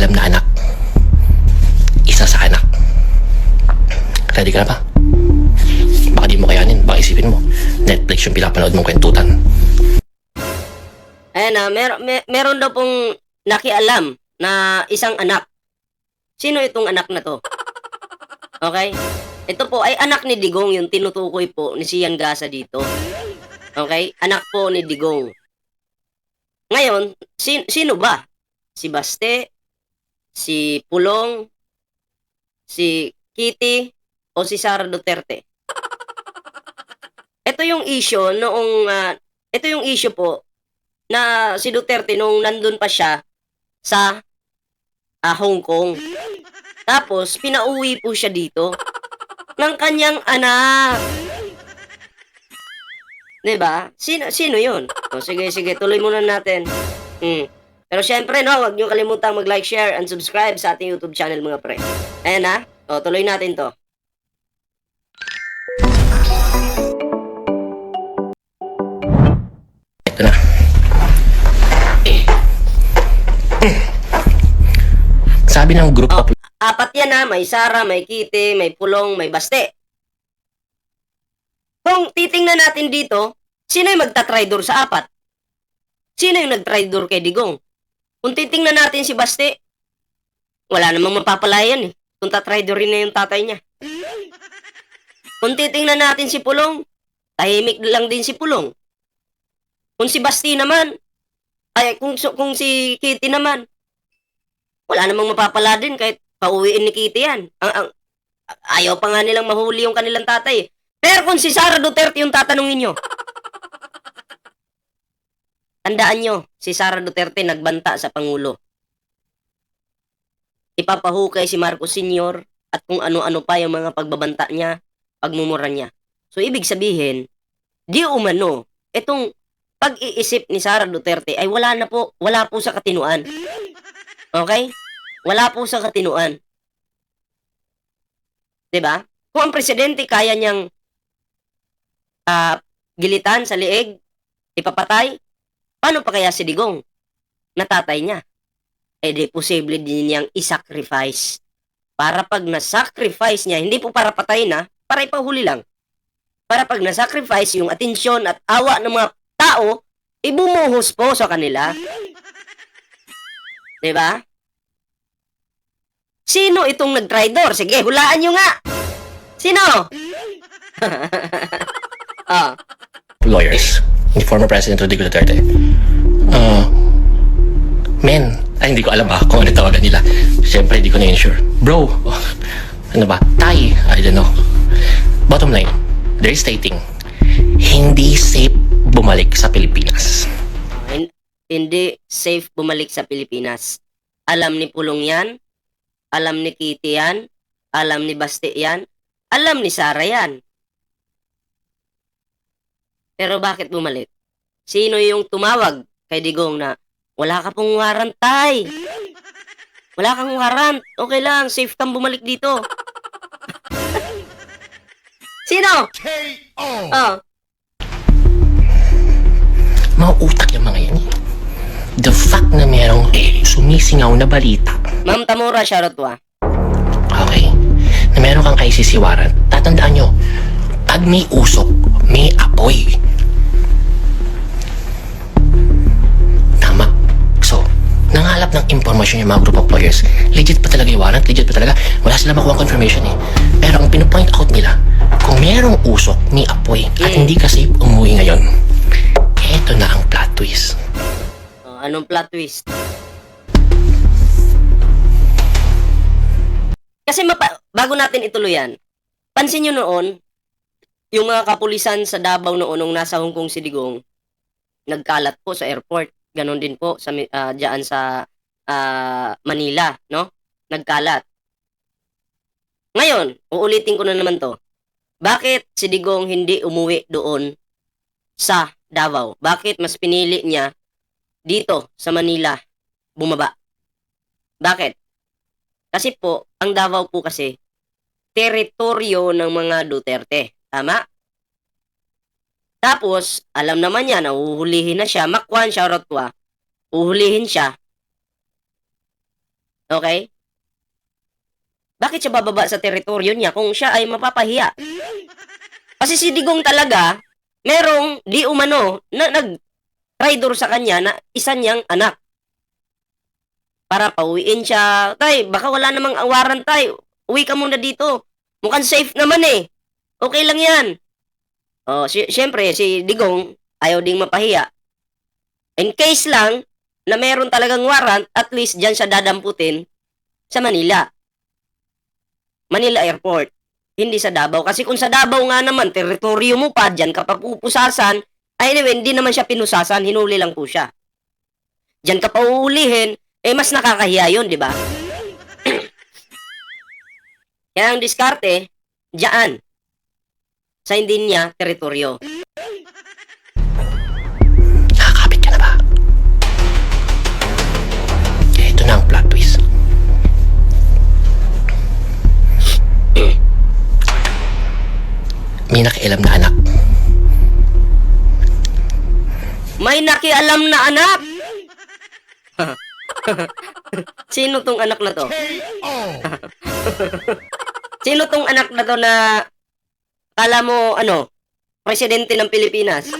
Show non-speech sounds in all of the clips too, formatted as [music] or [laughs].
pakialam na anak. Isa sa anak. Ready ka na ba? Baka di mo kayanin, baka isipin mo. Netflix yung pinapanood mong kwentutan. Ayan na, mer- mer- meron daw pong nakialam na isang anak. Sino itong anak na to? Okay? Ito po ay anak ni Digong, yung tinutukoy po ni Sian Gasa dito. Okay? Anak po ni Digong. Ngayon, sin- sino ba? Si Baste? Si Pulong? Si Kitty? O si Sara Duterte? [laughs] Ito yung issue noong... ah, ito yung issue po na si Duterte nung nandun pa siya sa ah, Hong Kong. Tapos, pinauwi po siya dito ng kanyang anak. 'Di ba? Sino, sino yun? O, sige, sige, tuloy muna natin. Hmm. Pero syempre, no, huwag niyo kalimutang mag-like, share, and subscribe sa ating YouTube channel, mga pre. Ayan na. O, tuloy natin to. Ito na. Sabi ng group Oh, apat yan ha. May Sara, may Kitty, may Pulong, may Baste. Kung titingnan natin dito, sino yung magta-traitor sa apat? Sino yung nag-traitor kay Digong? Kung titingnan natin si Baste, wala namang mapapalayan eh. Kung tatraitor rin na yung tatay niya. Kung titingnan natin si Pulong, tahimik lang din si Pulong. Kung si Basti naman, ay kung, kung si Kitty naman, wala namang mapapala din kahit pauwiin ni Kitty yan. Ang, ang, ayaw pa nga nilang mahuli yung kanilang tatay. eh. Pero kung si Sara Duterte yung tatanungin nyo, tandaan nyo, si Sara Duterte nagbanta sa Pangulo. Ipapahukay si Marcos Sr. at kung ano-ano pa yung mga pagbabanta niya, pagmumura niya. So, ibig sabihin, di umano, itong pag-iisip ni Sara Duterte ay wala na po, wala po sa katinuan. Okay? Wala po sa katinuan. 'Di ba? Kung ang presidente kaya niyang ah, gilitan sa liig, ipapatay, paano pa kaya si Digong? Natatay niya. Eh di posible din niyang isacrifice. Para pag na-sacrifice niya, hindi po para patayin na, para ipahuli lang. Para pag na-sacrifice yung atensyon at awa ng mga tao, ibumuhos po sa kanila. ba? Sino itong nag-traitor? Sige, hulaan nyo nga. Sino? [laughs] ah, lawyers ni former President Rodrigo Duterte. Uh, men, ay hindi ko alam ah kung ano tawagan nila. Siyempre, hindi ko na-insure. Bro, [laughs] ano ba? Tay, I don't know. Bottom line, they're stating, hindi safe bumalik sa Pilipinas. hin- hindi safe bumalik sa Pilipinas. Alam ni Pulong yan, alam ni Kitty yan, alam ni Basti yan, alam ni Sara yan. Pero bakit bumalik? Sino yung tumawag kay Digong na wala ka pong warrant, tay? Wala kang warrant. Okay lang, safe kang bumalik dito. [laughs] Sino? Oh, Mga utak yung mga yan. eh. The fact na merong sumisingaw na balita Ma'am Tamura, shoutout to ah. Okay. Na meron kang ICC warrant, tatandaan nyo, pag may usok, may apoy. Nangalap ng impormasyon yung mga group of lawyers. Legit pa talaga yung warrant, legit pa talaga. Wala sila makuha confirmation eh. Pero ang pinopoint out nila, kung merong usok, may apoy, at hindi ka safe umuwi ngayon, eto na ang plot twist. Oh, anong plot twist? Kasi mapa- bago natin ituloy yan, pansin nyo noon, yung mga kapulisan sa Davao noon nung nasa Hong Kong si Digong, nagkalat po sa airport. Ganon din po sa mi- ah, diyan sa ah, Manila, no? Nagkalat. Ngayon, uulitin ko na naman to. Bakit si Digong hindi umuwi doon sa Davao? Bakit mas pinili niya dito sa Manila bumaba? Bakit? Kasi po, ang Davao po kasi, teritoryo ng mga Duterte. Tama? Tapos, alam naman niya na uhulihin na siya. Makwan, ko ah. Uhulihin siya. Okay? Bakit siya bababa sa teritoryo niya kung siya ay mapapahiya? Kasi si Digong talaga, merong di umano na nag-traitor sa kanya na isa niyang anak. Para pauwiin siya. Tay, baka wala namang awaran tay. Uwi ka muna dito. Mukhang safe naman eh. Okay lang yan. Oh, si syempre, si Digong ayaw ding mapahiya. In case lang na meron talagang warrant, at least dyan siya dadamputin sa Manila. Manila Airport. Hindi sa Davao. Kasi kung sa Davao nga naman, teritoryo mo pa, dyan ka pa pupusasan. Anyway, hindi naman siya pinusasan, hinuli lang po siya. Dyan ka pa uulihin, eh mas nakakahiya yun, di ba? [clears throat] Kaya ang diskarte, dyan. Sa hindi niya teritoryo. Nakakapit ka na ba? Ito na ang plot twist. [clears throat] May nakialam na anak. May nakialam na anak! [laughs] Sino tong anak na to? [laughs] Sino tong anak na to na kala mo, ano, presidente ng Pilipinas?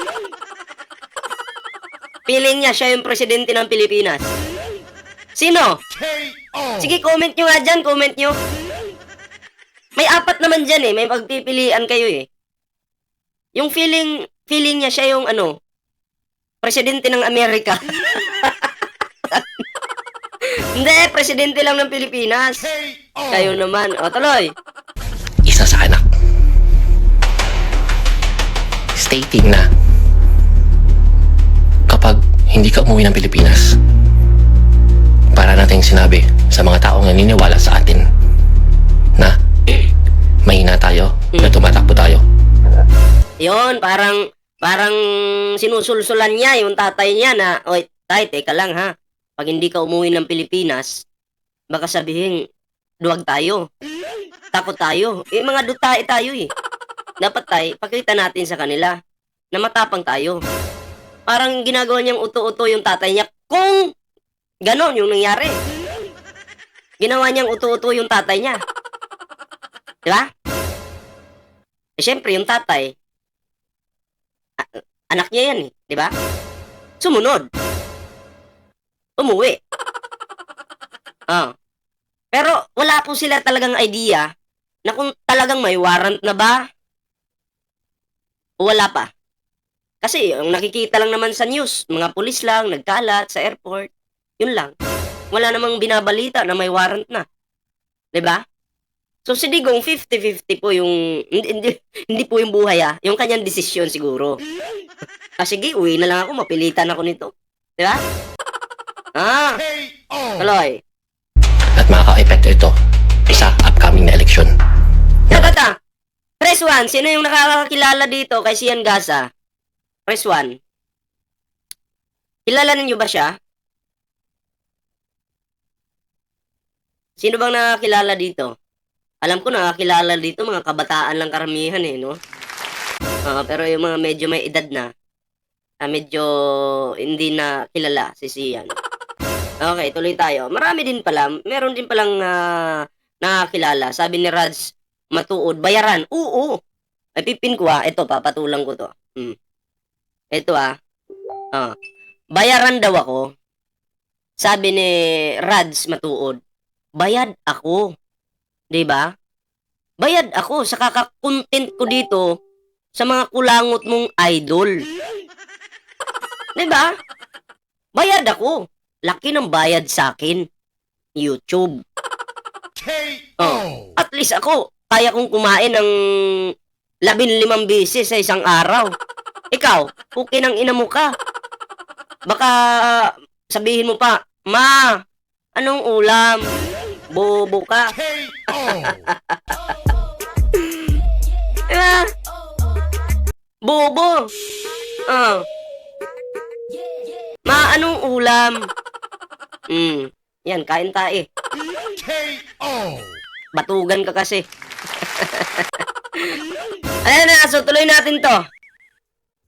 Feeling niya siya yung presidente ng Pilipinas. Sino? Sige, comment nyo nga dyan, comment nyo. May apat naman dyan eh, may pagpipilian kayo eh. Yung feeling, feeling niya siya yung ano, presidente ng Amerika. [laughs] Hindi, presidente lang ng Pilipinas. Kayo naman. O, tuloy. Isa sa anak. Stating na kapag hindi ka umuwi ng Pilipinas, para nating sinabi sa mga taong naniniwala sa atin na mahina tayo, na tumatakbo tayo. Yon, parang, parang sinusulsulan niya yung tatay niya na, oy, tay, teka lang ha. Pag hindi ka umuwi ng Pilipinas, baka sabihin, duwag tayo. Takot tayo. Eh, mga dutae tayo eh. Dapat tay, pakita natin sa kanila na matapang tayo. Parang ginagawa niyang uto-uto yung tatay niya kung ganon yung nangyari. Ginawa niyang uto-uto yung tatay niya. Di ba? Eh, syempre, yung tatay, anak niya yan eh, di ba? Sumunod. Umuwi. Ah. Pero wala po sila talagang idea na kung talagang may warrant na ba wala pa. Kasi ang nakikita lang naman sa news, mga pulis lang, nagkalat sa airport, yun lang. Wala namang binabalita na may warrant na. ba? So si Digong 50-50 po yung hindi, hindi, hindi po yung buhay ah, yung kanyang desisyon siguro. Ah sige, uwi na lang ako, mapilitan ako nito. 'Di ba? Ah, tuloy. At makaka-epekto ito sa upcoming na eleksyon. Tata, press 1, sino yung nakakakilala dito kay Sian Gaza? Press 1. Kilala ninyo ba siya? Sino bang nakakilala dito? Alam ko nakakilala dito mga kabataan lang karamihan eh, no? Ah, pero yung mga medyo may edad na, ah, medyo hindi na kilala si Sian. Okay, tuloy tayo. Marami din pala, meron din palang ah, nakakilala. Sabi ni Rads, matuod, bayaran. Oo, ay pipin ko ah. Ito, papatulang ko to. Hmm. Ito ah. Ah. Bayaran daw ako. Sabi ni Rads matuod. Bayad ako. 'Di ba? Bayad ako sa kaka-content ko dito sa mga kulangot mong idol. [laughs] 'Di ba? Bayad ako. Laki ng bayad sa akin. YouTube. Oh. At least ako, kaya kong kumain ng labin limang beses sa isang araw. Ikaw, puki ng ina mo ka. Baka sabihin mo pa, Ma, anong ulam? Bobo ka. Diba? [laughs] Bobo. Ah. Ma, anong ulam? Hmm. Yan, kain tayo. Batugan ka kasi. [laughs] Ayan na, so tuloy natin to.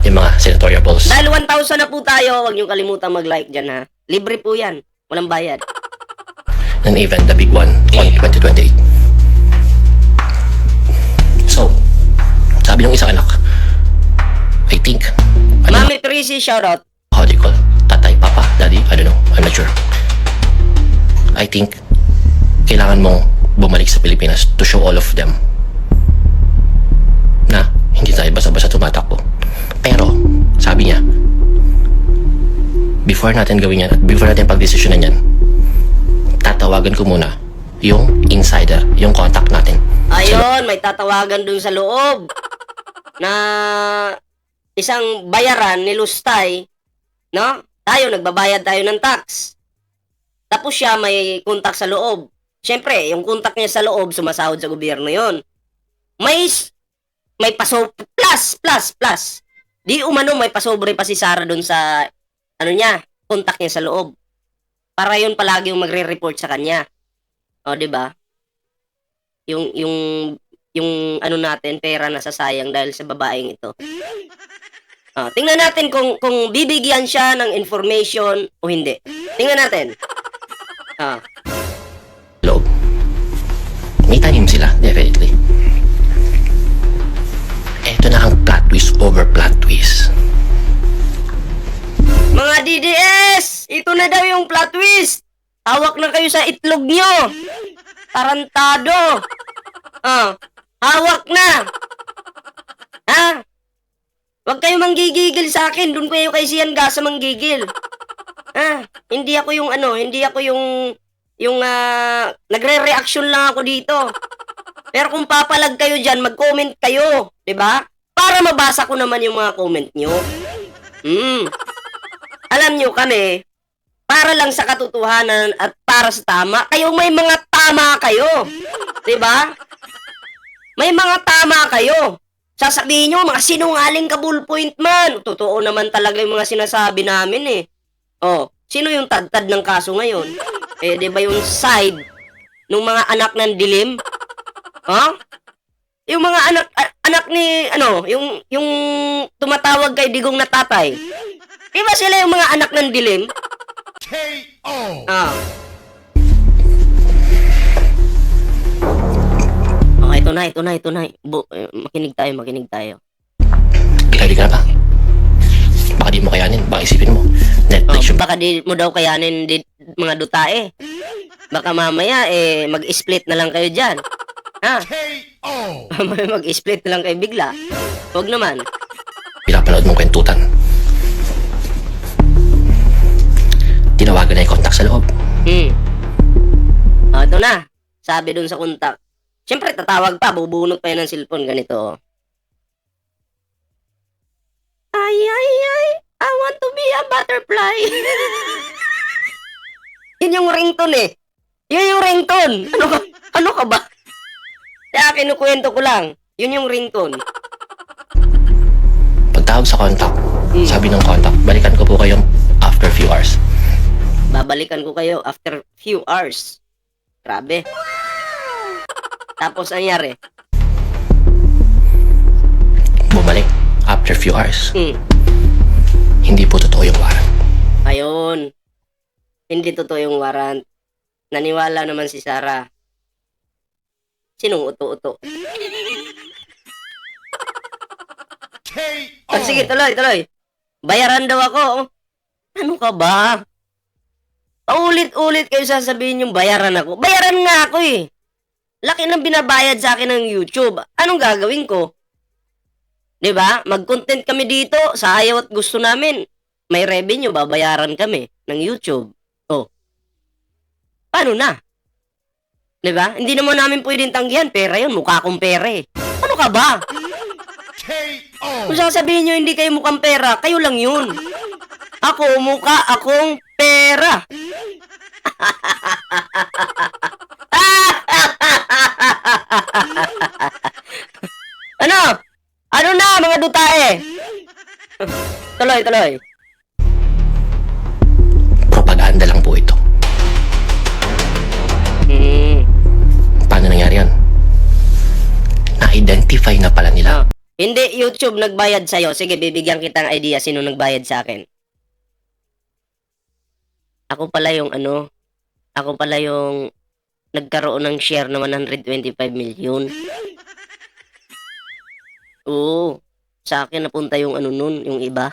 Yung mga senatorial balls. Dahil 1,000 na po tayo, huwag niyong kalimutan mag-like dyan ha. Libre po yan. Walang bayad. an event, the big one, on 2028. So, sabi ng isang anak, I think, ano, Mami Prissy, shoutout. how do you call, tatay, papa, daddy, I don't know, I'm not sure. I think, kailangan mong bumalik sa Pilipinas to show all of them hindi tayo basta-basta tumatakbo. Pero, sabi niya, before natin gawin yan at before natin pagdesisyonan yan, tatawagan ko muna yung insider, yung contact natin. Ayun, may tatawagan dun sa loob na isang bayaran ni Lustay, no? Tayo, nagbabayad tayo ng tax. Tapos siya may kontak sa loob. Siyempre, yung kontak niya sa loob, sumasahod sa gobyerno yon. May, may paso, plus, plus, plus. Di umano may pasobre pa si Sarah dun sa, ano niya, kontak niya sa loob. Para yun palagi yung magre-report sa kanya. O, di ba? yung yung yung ano natin pera na sasayang dahil sa babaeng ito. Ah, tingnan natin kung kung bibigyan siya ng information o hindi. Tingnan natin. Ah, loob. May yung plot twist. Hawak na kayo sa itlog nyo. Tarantado. Ah, hawak na. Ha? Huwag kayo manggigigil sa akin. Doon kayo kay Sian Gasa manggigil. Ah, hindi ako yung ano, hindi ako yung yung ah, nagre-reaction lang ako dito. Pero kung papalag kayo diyan, mag-comment kayo, 'di ba? Para mabasa ko naman yung mga comment nyo. Hmm. Alam nyo kami, para lang sa katotohanan at para sa tama, kayo may mga tama kayo. 'Di ba? May mga tama kayo. Sasabihin nyo, mga sinungaling ka bullpoint man. Totoo naman talaga yung mga sinasabi namin eh. Oh, sino yung tadtad ng kaso ngayon? Eh, di ba yung side ng mga anak ng dilim? Ha? Yung mga anak anak ni ano, yung yung tumatawag kay Digong na tatay. Di ba sila yung mga anak ng dilim? KO. Ah. Okay, ito na, ito na, ito na. Bu- eh, makinig tayo, makinig tayo. Ready ka na ba? Baka di mo kayanin, baka isipin mo. Oh, Netflix yung baka di mo daw kayanin di, mga dutae. Baka mamaya eh mag-split na lang kayo diyan. Ha? KO. [laughs] Mamaya mag-split na lang kayo bigla. Huwag naman. pinapanood mong kwentutan. Tinawagan na yung contact sa loob. Hmm. Oh, ito na. Sabi dun sa kontak. Siyempre, tatawag pa. Bubunot pa yan ng cellphone. Ganito. Ay, ay, ay. I want to be a butterfly. [laughs] Yun yung ringtone eh. Yun yung ringtone. Ano ka, ano ka ba? Kaya kinukwento ko lang. Yun yung ringtone. Pagtawag sa contact, Hmm. sabi ng contact, balikan ko po kayo after few hours. Babalikan ko kayo after few hours. Grabe. Tapos, anyari? Bumalik after few hours. Hmm. Hindi po totoo yung warrant. Ayun. Hindi totoo yung warrant. Naniwala naman si Sarah. Sinong uto-uto? KO. Ah, sige, tuloy, tuloy. Bayaran daw ako. Ano ka ba? Paulit-ulit kayo sasabihin yung bayaran ako. Bayaran nga ako eh. Laki ng binabayad sa akin ng YouTube. Anong gagawin ko? 'Di ba? Mag-content kami dito sa ayaw at gusto namin. May revenue, babayaran kami ng YouTube. Oh. Paano na? 'Di ba? Hindi naman namin pwedeng tanggihan. Pera yun. Mukha akong pera eh. Ano ka ba? Kung sasabihin nyo hindi kayo mukhang pera, kayo lang yun. Ako, mukha akong pera. [laughs] ano? Ano na, mga dutae? tuloy, tuloy. Propaganda lang po ito. Hmm. Paano nangyari yan? Na-identify na pala nila. Ah. Hindi YouTube nagbayad sa'yo. Sige, bibigyan kitang idea sino nagbayad sa akin. Ako pala yung ano, Ako pala yung nagkaroon ng share na 125 million. Oo. Sa akin napunta yung ano nun, yung iba.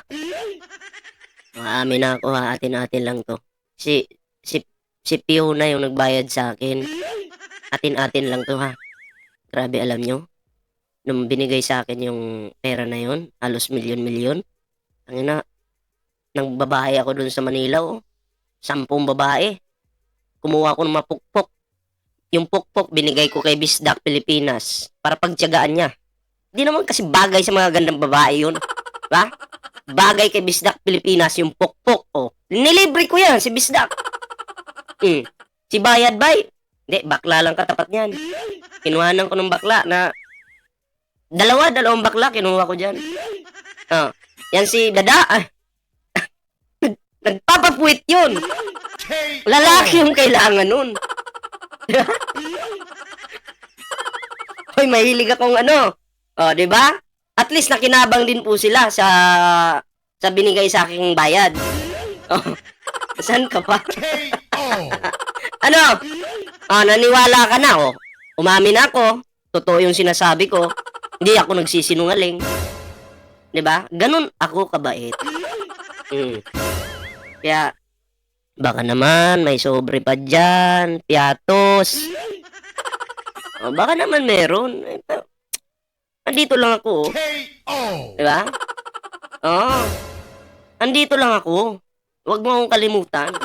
Maamin na ako ha, atin-atin lang to. Si, si, si Fiona yung nagbayad sa akin. Atin-atin lang to ha. Grabe alam nyo. Nung binigay sa akin yung pera na yon, halos milyon-milyon. Ang ina, nang babae ako dun sa Manila oh. Sampung babae. Kumuha ko ng mga pukpok. Yung pukpok binigay ko kay Bisdak Pilipinas para pagtiyagaan niya. Di naman kasi bagay sa mga gandang babae yun. Ba? Bagay kay Bisdak Pilipinas yung pukpok. Oh. Nilibre ko yan, si Bisdak. Hmm. Si Bayad Bay. Hindi, bakla lang katapat niyan. Kinuhanan ko ng bakla na dalawa, dalawang bakla kinuha ko dyan. Oh. Yan si Dada. Ah. Nagpapapuwit yun. Lalaki yung kailangan nun. [laughs] Hoy, mahilig akong ano. O, di ba? At least nakinabang din po sila sa sa binigay sa aking bayad. Oh, [laughs] saan ka pa? [laughs] Ano? Ah, naniwala ka na, oh. Umamin ako. Totoo yung sinasabi ko. Hindi ako nagsisinungaling. 'Di ba? Ganun ako kabait. Mm. Kaya, baka naman may sobre pa dyan, piatos. [laughs] O, baka naman meron. Eh, pero, Andito lang ako, oh. K.O. Di ba? Oo. Andito lang ako. Huwag mo akong kalimutan.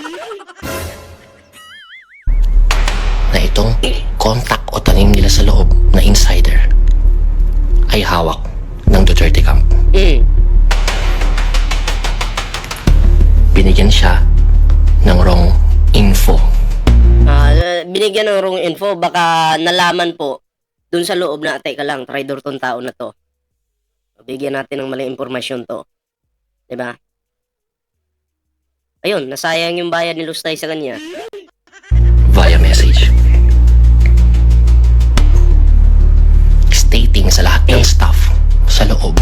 na itong contact o tanim nila sa loob na insider ay hawak ng Duterte Camp. Mm. Binigyan siya ng wrong info. Ah, binigyan ng wrong info, baka nalaman po dun sa loob na, teka lang, traitor tong tao na to. Bigyan natin ng maling impormasyon to. ba? Ayun, nasayang yung bayad ni Lustay sa kanya. via message. Stating sa lahat ng staff sa loob.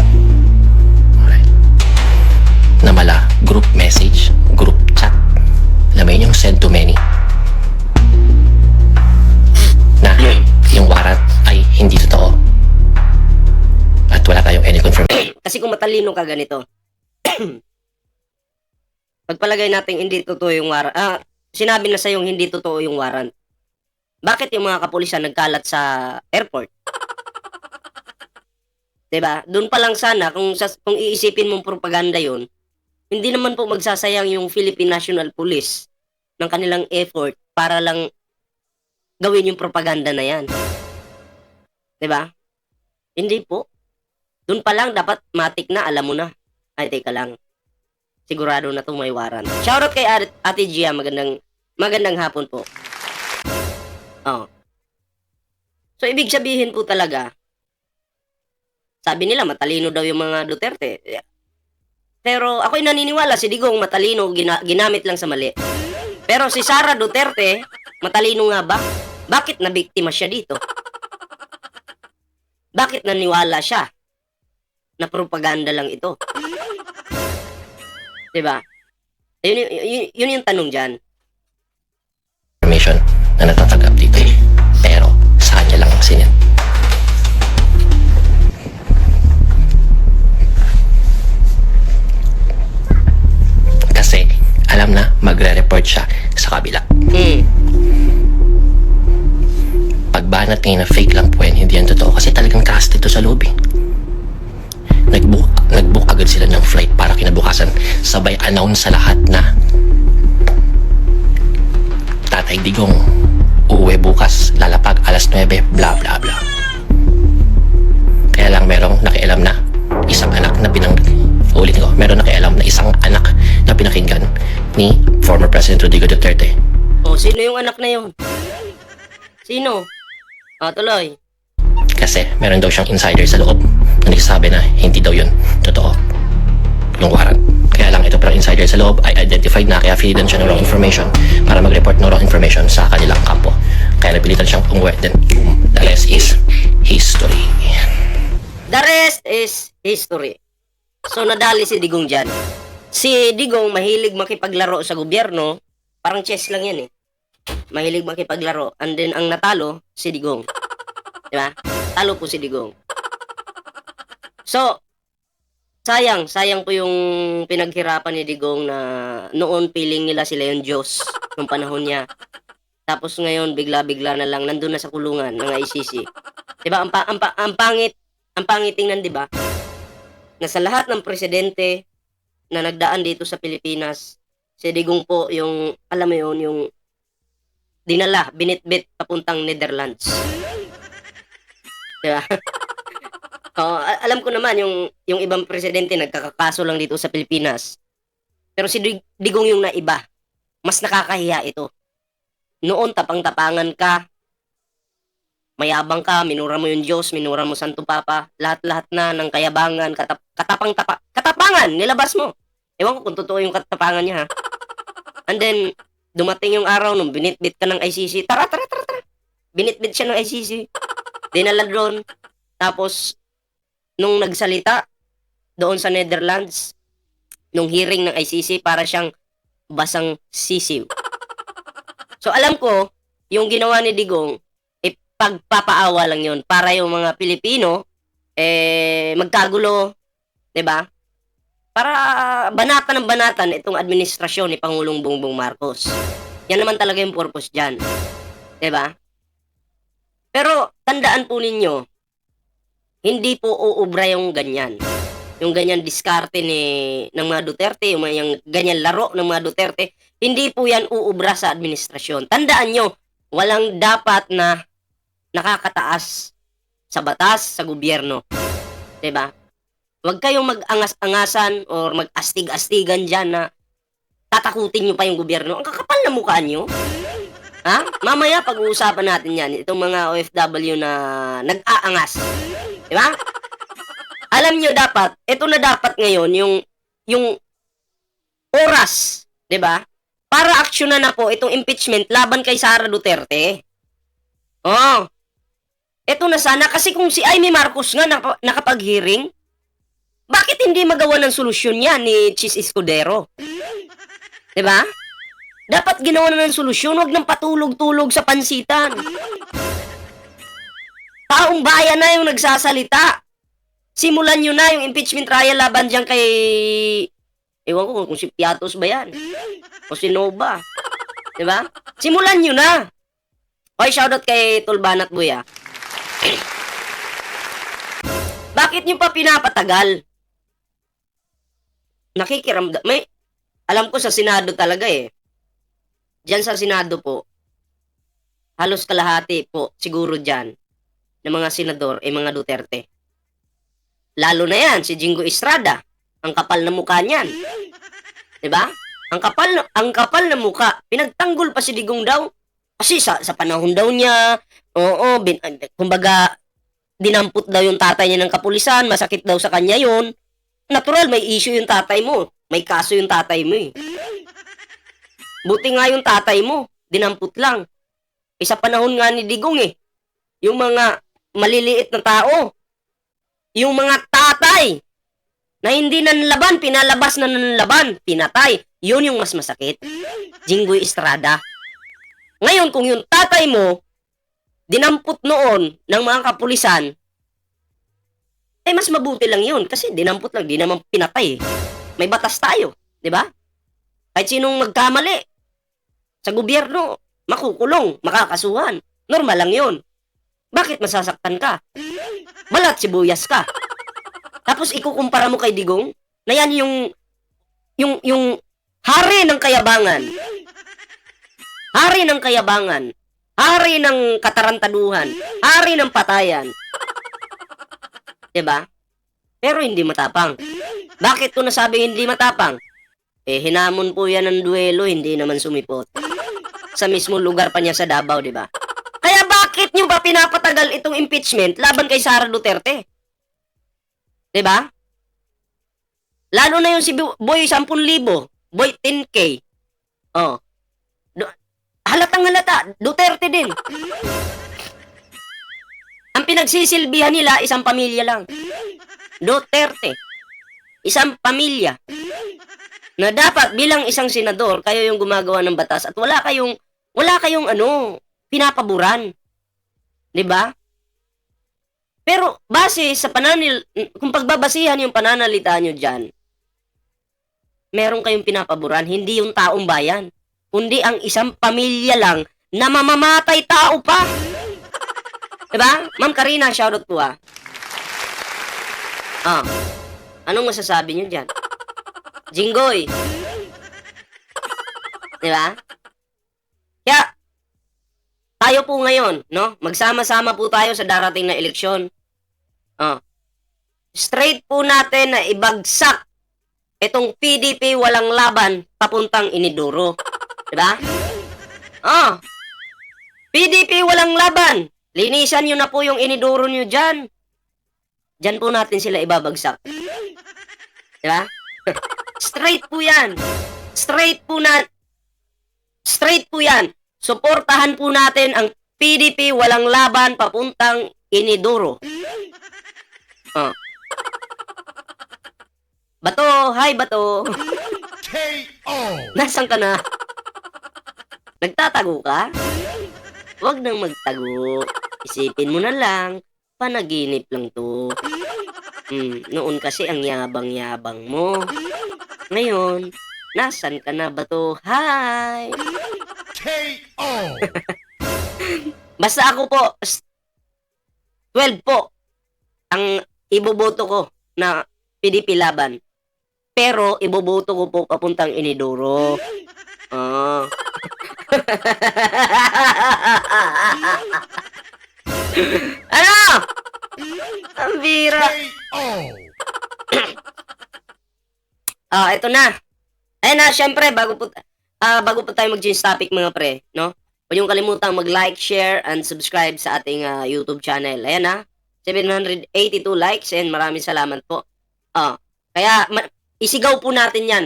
Alright. Na mala, group message, yung send to many. Na yung warrant ay hindi totoo. At wala tayong any confirmation. [clears throat] Kasi kung matalino ka ganito, [clears throat] pagpalagay natin hindi totoo yung warrant, ah, sinabi na sa'yo hindi totoo yung warrant. Bakit yung mga kapulisan nagkalat sa airport? [laughs] 'Di ba? Doon pa lang sana kung sa, kung iisipin mong propaganda 'yon, hindi naman po magsasayang yung Philippine National Police ng kanilang effort para lang gawin yung propaganda na 'yan. ba? Hindi po. Doon pa lang dapat matik na alam mo na. Ay teka lang. Sigurado na 'tong may warrant. Shoutout kay Ate Gia, magandang magandang hapon po. Oh. So ibig sabihin po talaga sabi nila matalino daw yung mga Duterte. Pero ako'y naniniwala si Digong matalino gina- ginamit lang sa mali. Pero si Sara Duterte matalino nga ba? Bakit nabiktima siya dito? Bakit naniwala siya na propaganda lang ito? 'Di ba? Yun, yun, yun yung tanong dyan. information na natatanggap alam na magre-report siya sa kabila. Hmm. Pagbanat ngayon na fake lang po yan, hindi yan totoo. Kasi talagang trusted to sa loob eh. Nag-book, nag-book agad sila ng flight para kinabukasan. Sabay announce sa lahat na Tatay Digong uuwi bukas, lalapag alas 9, bla President Rodrigo Duterte. Oh, sino yung anak na yun? Sino? Ah, tuloy. Kasi meron daw siyang insider sa loob na nagsasabi na hindi daw yun totoo yung warrant. Kaya lang ito pero insider sa loob ay identified na kaya feedan siya ng wrong information para mag-report ng wrong information sa kanilang kampo. Kaya napilitan siyang umuwi. Then, boom, the rest is history. The rest is history. So, nadali si Digong dyan. Si Digong mahilig makipaglaro sa gobyerno. Parang chess lang yan eh. Mahilig makipaglaro. And then, ang natalo, si Digong. [laughs] Di ba? Talo po si Digong. So, sayang, sayang po yung pinaghirapan ni Digong na noon feeling nila sila yung Diyos nung panahon niya. Tapos ngayon, bigla-bigla na lang, nandun na sa kulungan ng ICC. Di ba? Ang, pa- ang, pa- ang pangit, ang pangit tingnan, di ba? Na sa lahat ng presidente na nagdaan dito sa Pilipinas, si Digong po yung, alam mo yun, yung dinala, binitbit papuntang Netherlands. Di ba? [laughs] Oo, a- alam ko naman yung yung ibang presidente nagkakakaso lang dito sa Pilipinas. Pero si Dig- Digong yung naiba. Mas nakakahiya ito. Noon tapang-tapangan ka. Mayabang ka, minura mo yung Diyos, minura mo Santo Papa, lahat-lahat na ng kayabangan, katap- katapang-tapa, katapangan, nilabas mo. Ewan ko kung totoo yung katapangan niya ha. And then, dumating yung araw nung binitbit ka ng ICC, tara, tara, tara, tara. Binitbit siya ng ICC. Dinala doon. Tapos, nung nagsalita doon sa Netherlands, nung hearing ng ICC, para siyang basang sisiw. So, alam ko, yung ginawa ni Digong, eh, pagpapaawa lang yun para yung mga Pilipino, eh, magkagulo, 'di ba? Para banatan ng banatan itong administrasyon ni Pangulong Bongbong Marcos. Yan naman talaga yung purpose diyan. 'Di ba? Pero tandaan po ninyo, hindi po uubra yung ganyan. Yung ganyan diskarte ni ng mga Duterte, yung, yung ganyan laro ng mga Duterte, hindi po yan uubra sa administrasyon. Tandaan nyo, walang dapat na nakakataas sa batas, sa gobyerno. ba? Huwag kayong mag-angas-angasan or mag-astig-astigan dyan na tatakutin nyo pa yung gobyerno. Ang kakapal na mukha nyo. Ha? Mamaya pag-uusapan natin yan. Itong mga OFW na nag-aangas. Di ba? Alam nyo dapat, ito na dapat ngayon, yung, yung oras, di ba? Para aksyonan na po itong impeachment laban kay Sara Duterte. Oh. Ito na sana, kasi kung si Amy Marcos nga naka- nakapag-hearing, bakit hindi magawa ng solusyon yan ni Chis Escudero? ba? Dapat ginawa na ng solusyon, wag nang patulog-tulog sa pansitan. Taong bayan na yung nagsasalita. Simulan nyo na yung impeachment trial laban dyan kay... Ewan ko kung si Piatos ba yan. O si Nova. ba? Simulan nyo na. Hoy, shoutout kay Tulbanat Buya. [clears throat] Bakit nyo pa pinapatagal? Nakikiramdam. May, alam ko sa Senado talaga eh. Diyan sa Senado po, halos kalahati po, siguro dyan, ng mga senador ay mga Duterte. Lalo na yan, si Jingo Estrada. Ang kapal na mukha niyan. ba? Ang kapal ang kapal na mukha. Pinagtanggol pa si Digong daw. Kasi sa, sa panahon daw niya, oo, bin, kumbaga, dinampot daw yung tatay niya ng kapulisan, masakit daw sa kanya yon. Natural, may issue yung tatay mo. May kaso yung tatay mo eh. Buti nga yung tatay mo, dinampot lang. Eh, sa panahon nga ni Digong eh, yung mga maliliit na tao, yung mga tatay, na hindi nanlaban, pinalabas na nanlaban, pinatay, yun yung mas masakit. Jinggoy Estrada. Ngayon, kung yung tatay mo, dinampot noon ng mga kapulisan, eh mas mabuti lang yun kasi dinampot lang, di naman pinatay. eh. May batas tayo, di ba? Kahit sinong magkamali sa gobyerno, makukulong, makakasuhan. Normal lang yun. Bakit masasaktan ka? Balat sibuyas ka. Tapos ikukumpara mo kay Digong na yan yung yung yung hari ng kayabangan. Hari ng kayabangan. Hari ng katarantaduhan. Hari ng patayan. Ba? Pero hindi matapang. Bakit ko nasabi hindi matapang? Eh, hinamon po yan ng duelo, hindi naman sumipot. Sa mismo lugar pa niya sa Davao, di ba? Kaya bakit nyo ba pinapatagal itong impeachment laban kay Sara Duterte? Di ba? Lalo na yung si Boy 10,000, Boy 10K. Oh. Halatang halata, Duterte din. Ang pinagsisilbihan nila, isang pamilya lang. Duterte. Isang pamilya. Na dapat bilang isang senador, kayo yung gumagawa ng batas at wala kayong Wala kayong ano, pinapaboran. 'Di ba? Pero base sa pananil kung pagbabasihan yung pananalita nyo diyan, meron kayong pinapaboran, hindi yung taong bayan, kundi ang isang pamilya lang na mamamatay tao pa. 'Di ba? Ma'am Karina, shoutout po ah. Ah. Anong masasabi niyo diyan? Jinggoy. 'Di ba? Kaya tayo po ngayon, no? Magsama-sama po tayo sa darating na eleksyon. Ah. Straight po natin na ibagsak itong PDP walang laban papuntang Iniduro. 'Di ba? Ah. PDP walang laban. Linisan nyo na po yung iniduro nyo dyan. Dyan po natin sila ibabagsak. Di ba? [laughs] Straight po yan. Straight po na... Straight po yan. Suportahan po natin ang PDP walang laban papuntang Iniduro. Oh. Bato, hi Bato. KO. Nasaan ka na? Nagtatago ka? Huwag nang magtago. Isipin mo na lang, panaginip lang to. Hmm, noon kasi ang yabang-yabang mo. Ngayon, nasan ka na ba to? Hi! KO. [laughs] Basta ako po, s- 12 po ang iboboto ko na PDP laban. Pero iboboto ko po papuntang Iniduro. Oh. [laughs] ano? Ang bira. Ah, ito na. Ayun na, syempre, bago po, ah, bago po tayo mag-change topic mga pre, no? Huwag niyong kalimutang mag-like, share, and subscribe sa ating ah, YouTube channel. Ayan na, 782 likes and maraming salamat po. Ah, kaya isigaw po natin yan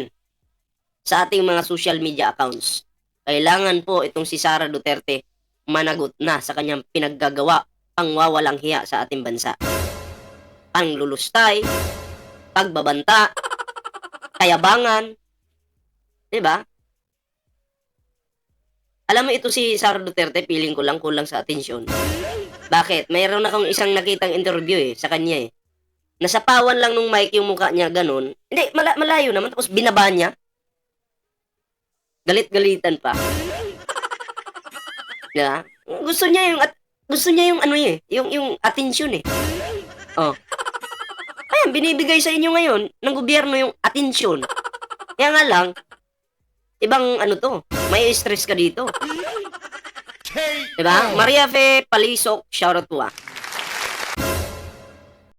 sa ating mga social media accounts. Kailangan po itong si Sara Duterte managot na sa kanyang pinaggagawa pang wawalang hiya sa ating bansa. Panglulustay, pagbabanta, kayabangan, 'di ba? Alam mo ito si Sara Duterte, feeling ko lang kulang sa atensyon. Bakit? Mayroon akong isang nakitang interview eh, sa kanya eh. Nasapawan lang nung mic yung mukha niya, ganun. Hindi, mala- malayo naman, tapos binaba niya. Galit-galitan pa. Diba? Gusto niya yung, at, gusto niya yung ano eh, yung, yung atensyon eh. Oh. Ayan, binibigay sa inyo ngayon ng gobyerno yung atensyon. Kaya nga lang, ibang ano to, may stress ka dito. Diba? Maria Fe Palisok, shoutout po ah.